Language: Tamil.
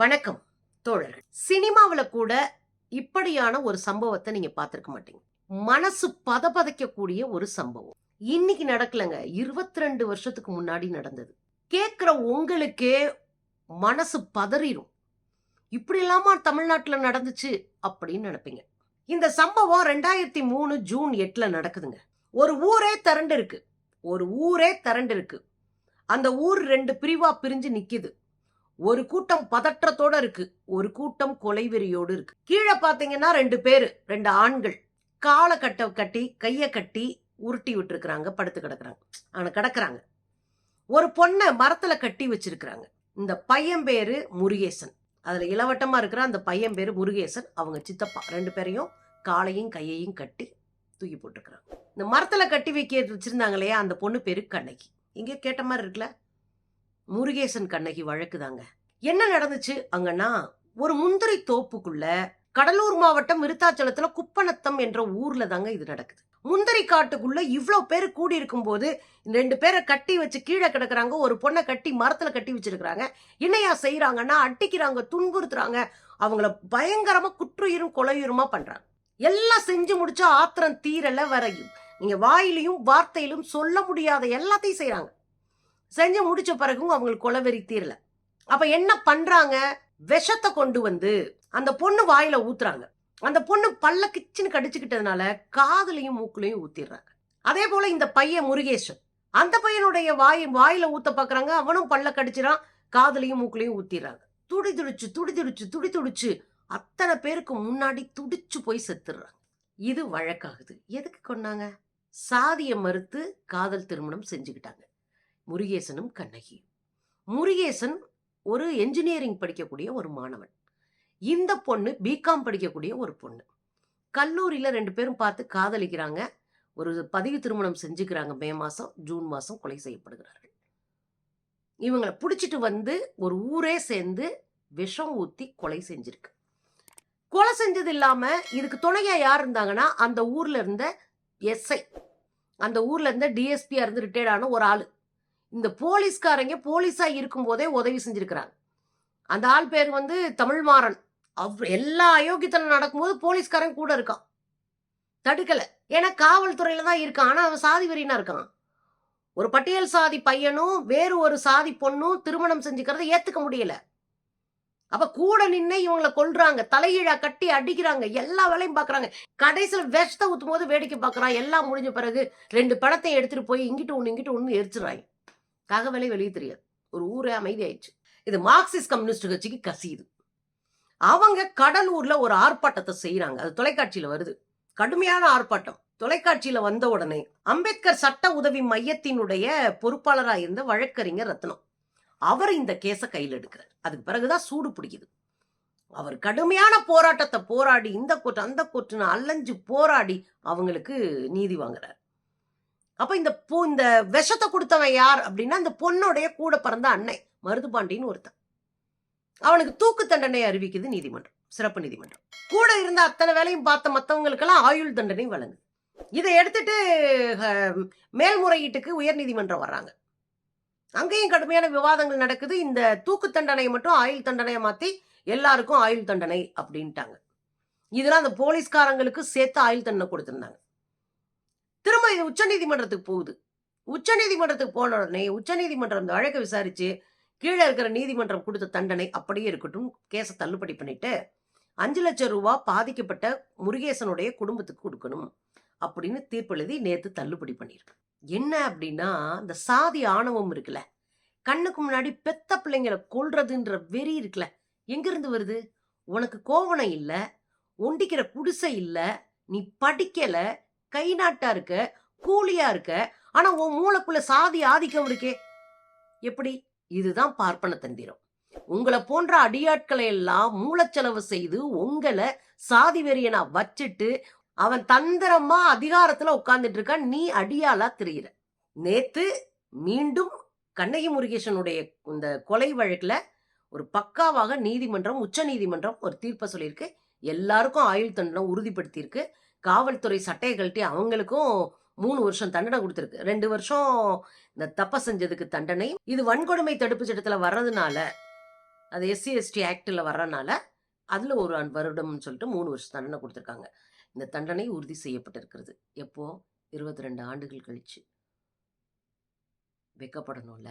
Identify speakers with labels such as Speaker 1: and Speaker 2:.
Speaker 1: வணக்கம் தோழர்கள். சினிமாவில் கூட இப்படியான ஒரு சம்பவத்தை நீங்க பார்த்துருக்க மாட்டீங்க. மனசு பதபதைக்கக்கூடிய ஒரு சம்பவம். இன்னைக்கு நடக்கலங்க. இருபத்தி ரெண்டு வருஷத்துக்கு முன்னாடி நடந்தது. கேட்குற உங்களுக்கே மனசு பதறிடும் இப்படி இல்லாம தமிழ்நாட்டில் நடந்துச்சு அப்படின்னு நினைப்பீங்க. இந்த சம்பவம் ரெண்டாயிரத்தி மூணு ஜூன் எட்டில் நடக்குதுங்க. ஒரு ஊரே திரண்டு இருக்கு ஒரு ஊரே திரண்டு இருக்கு அந்த ஊர் ரெண்டு பிரிவா பிரிஞ்சு நிக்குது. ஒரு கூட்டம் பதற்றத்தோட இருக்கு. ஒரு கூட்டம் கொலைவெறியோடு இருக்கு. கீழே பாத்தீங்கன்னா ரெண்டு பேரு ரெண்டு ஆண்கள். காலை கட்ட கட்டி கைய கட்டி உருட்டி விட்டுருக்குறாங்க படுத்து கிடக்குறாங்க. அவனை கிடக்குறாங்க. ஒரு பொண்ணை மரத்துல கட்டி வச்சிருக்கிறாங்க. இந்த பையன் பேரு முருகேசன். அதுல இளவட்டமா இருக்கிற அந்த பையன் பேரு முருகேசன். அவங்க சித்தப்பா ரெண்டு பேரையும் காலையும் கையையும் கட்டி தூக்கி போட்டுருக்குறாங்க. இந்த மரத்துல கட்டி வைக்க வச்சிருந்தாங்க இல்லையா அந்த பொண்ணு பேரு கண்ணகி. இங்கே கேட்ட மாதிரி இருக்குல்ல? முருகேசன் கண்ணகி வழக்குதாங்க. என்ன நடந்துச்சு? அங்கன்னா ஒரு முந்திரி தோப்புக்குள்ள கடலூர் மாவட்டம் விருத்தாச்சலத்துல குப்பநத்தம் என்ற ஊர்ல தாங்க இது நடக்குது. முந்திரி காட்டுக்குள்ள இவ்வளோ பேர் கூடி இருக்கும்போது ரெண்டு பேரை கட்டி வச்சு கீழே கிடக்குறாங்க ஒரு பொண்ணை கட்டி மரத்துல கட்டி வச்சிருக்கிறாங்க. என்னையா செய்யறாங்கன்னா அட்டிக்கிறாங்க துன்புறுத்துறாங்க. அவங்கள பயங்கரமா குற்றுயிரும் கொலையுருமா பண்றாங்க. எல்லாம் செஞ்சு முடிச்சா ஆத்திரம் தீரல வரையும். நீங்க வாயிலையும் வார்த்தையிலும் சொல்ல முடியாத எல்லாத்தையும் செய்யறாங்க செஞ்சு முடிச்ச பிறகும் அவங்களுக்கு கொலவெறி தீரலை. அப்ப என்ன பண்றாங்க? விஷத்தை கொண்டு வந்து அந்த பொண்ணு வாயில ஊத்துறாங்க. அந்த பொண்ணு பல்ல கிச்சுன்னு கடிச்சுக்கிட்டதுனால காதுலையும் மூக்குலையும் ஊத்திடுறாங்க. அதே போல இந்த பையன் முருகேசன். அந்த பையனுடைய வாய் வாயில ஊத்த பாக்குறாங்க. அவனும் பல்ல கடிச்சிடான் காதுலையும் மூக்குலையும் ஊத்திடுறாங்க. துடி துடிச்சு துடி துடிச்சு துடி துடிச்சு அத்தனை பேருக்கு முன்னாடி துடிச்சு போய் செத்துடுறாங்க. இது வழக்காகுது. எதுக்கு கொண்டாங்க சாதியை மறுத்து காதல் திருமணம் செஞ்சுக்கிட்டாங்க. முருகேசனும் கண்ணகி. முருகேசன் ஒரு என்ஜினியரிங் படிக்கக்கூடிய ஒரு மாணவன். இந்த பொண்ணு பிகாம் படிக்கக்கூடிய ஒரு பொண்ணு. கல்லூரியில் ரெண்டு பேரும் பார்த்து காதலிக்கிறாங்க. ஒரு பதிவு திருமணம் செஞ்சுக்கிறாங்க. மே மாதம் ஜூன் மாதம் கொலை செய்யப்படுகிறார்கள். இவங்களை பிடிச்சிட்டு வந்து ஒரு ஊரே சேர்ந்து விஷம் ஊற்றி கொலை செஞ்சிருக்கு. கொலை செஞ்சது இல்லாமல் இதுக்கு துணையாக யார் இருந்தாங்கன்னா அந்த ஊரில் இருந்த எஸ்ஐ அந்த ஊரில் இருந்த டிஎஸ்பியாக இருந்து ரிட்டையர்டான ஒரு ஆள். இந்த போலீஸ்காரங்க போலீஸாக இருக்கும்போதே உதவி செஞ்சுருக்கிறாங்க. அந்த ஆள் பேர் வந்து தமிழ்மாறன். அவ் எல்லா அயோக்கியத்தனம் நடக்கும்போது போலீஸ்காரன் கூட இருக்கான். தடுக்கலை. ஏன்னா காவல்துறையில் தான் இருக்கான். ஆனால் அவன் சாதி வெறினா இருக்கான். ஒரு பட்டியல் சாதி பையனும் வேறு ஒரு சாதி பொண்ணும் திருமணம் செஞ்சுக்கிறத ஏற்றுக்க முடியல. அப்ப கூட நின்று இவங்களை கொல்றாங்க. தலையீழா கட்டி அடிக்கிறாங்க. எல்லா வேலையும் பாக்குறாங்க. கடைசியில் விஷத்தை ஊத்தும் போது வேடிக்கை பார்க்குறான் எல்லாம் முடிஞ்ச பிறகு ரெண்டு படத்தை எடுத்துட்டு போய் இங்கிட்டு ஒன்று இங்கிட்டு ஒன்று எரிச்சிடறாங்க. தகவலே வெளியே தெரியாது ஒரு ஊரே அமைதியாயிடுச்சு. இது மார்க்சிஸ்ட் கம்யூனிஸ்ட் கட்சிக்கு கசியுது. அவங்க கடலூர்ல ஒரு ஆர்ப்பாட்டத்தை செய்யறாங்க அது தொலைக்காட்சியில வருது. கடுமையான ஆர்ப்பாட்டம். தொலைக்காட்சியில வந்த உடனே அம்பேத்கர் சட்ட உதவி மையத்தினுடைய பொறுப்பாளராக இருந்த வழக்கறிஞர் ரத்னம். அவர் இந்த கேஸை கையில் எடுக்கிறார். அதுக்கு பிறகுதான் சூடு பிடிக்குது. அவர் கடுமையான போராட்டத்தை போராடி இந்த கோர்ட் அந்த கோர்ட்டுன்னு அலைஞ்சு போராடி அவங்களுக்கு நீதி வாங்குறார். அப்ப இந்த பூ இந்த விஷத்தை கொடுத்தவன் யார் அப்படின்னா இந்த பொண்ணுடைய கூட பிறந்த அன்னை மருதுபாண்டின்னு ஒருத்தன். அவனுக்கு தூக்கு தண்டனை அறிவிக்குது நீதிமன்றம் சிறப்பு நீதிமன்றம். கூட இருந்த அத்தனை வேலையும் பார்த்த மற்றவங்களுக்கெல்லாம் ஆயுள் தண்டனை வழங்குது. இதை எடுத்துட்டு மேல்முறையீட்டுக்கு உயர் நீதிமன்றம் வர்றாங்க. அங்கேயும் கடுமையான விவாதங்கள் நடக்குது. இந்த தூக்கு தண்டனையை மட்டும் ஆயுள் தண்டனையை மாற்றி எல்லாருக்கும் ஆயுள் தண்டனை அப்படின்ட்டாங்க. இதெல்லாம் அந்த போலீஸ்காரங்களுக்கு சேர்த்து ஆயுள் தண்டனை கொடுத்துருந்தாங்க. திரும்ப இது உச்சநீதிமன்றத்துக்கு போகுது. உச்சநீதிமன்றத்துக்கு போன உடனே உச்சநீதிமன்றம் இந்த வழக்கை விசாரித்து கீழே இருக்கிற நீதிமன்றம் கொடுத்த தண்டனை அப்படியே இருக்கட்டும். கேஸை தள்ளுபடி பண்ணிட்டு அஞ்சு லட்சம் ரூபா பாதிக்கப்பட்ட முருகேசனுடைய குடும்பத்துக்கு கொடுக்கணும் அப்படின்னு தீர்ப்பு எழுதி தள்ளுபடி பண்ணியிருக்கு என்ன அப்படின்னா இந்த சாதி ஆணவம் இருக்குல்ல கண்ணுக்கு முன்னாடி பெத்த பிள்ளைங்களை கொல்றதுன்ற வெறி இருக்குல்ல எங்கிருந்து வருது? உனக்கு கோவணம் இல்லை ஒண்டிக்கிற குடிசை இல்லை நீ படிக்கலை கை நாட்டா இருக்க கூலியா இருக்க ஆனா உன் மூளைக்குள்ள சாதி ஆதிக்கம் இருக்கே. எப்படி? இதுதான் பார்ப்பன தந்திரம். உங்களை போன்ற அடியாட்களை எல்லாம் மூலச்செலவு செய்து உங்களை சாதி வெறியனா வச்சுட்டு அவன் தந்திரமா அதிகாரத்துல உட்கார்ந்துட்டு இருக்கான். நீ அடியாளா தெரியுற. நேத்து மீண்டும் கண்ணகி முருகேசனுடைய இந்த கொலை வழக்குல ஒரு பக்காவாக நீதிமன்றம் உச்ச நீதிமன்றம் ஒரு தீர்ப்பை சொல்லியிருக்கு. எல்லாருக்கும் ஆயுள் தண்டனை உறுதிப்படுத்தியிருக்கு. காவல்துறை சட்டையை கழட்டி அவங்களுக்கும் மூணு வருஷம் தண்டனை கொடுத்துருக்கு. ரெண்டு வருஷம் இந்த தப்பை செஞ்சதுக்கு தண்டனை. இது வன்கொடுமை தடுப்பு சட்டத்தில் வர்றதுனால அது எஸ்சி எஸ்டி ஆக்டில் வர்றதுனால அதில் ஒரு வருடம்னு சொல்லிட்டு மூணு வருஷம் தண்டனை கொடுத்துருக்காங்க. இந்த தண்டனை உறுதி செய்யப்பட்டிருக்கிறது. எப்போ? இருபத்தி ரெண்டு ஆண்டுகள் கழிச்சு. வெக்கப்படணும்ல.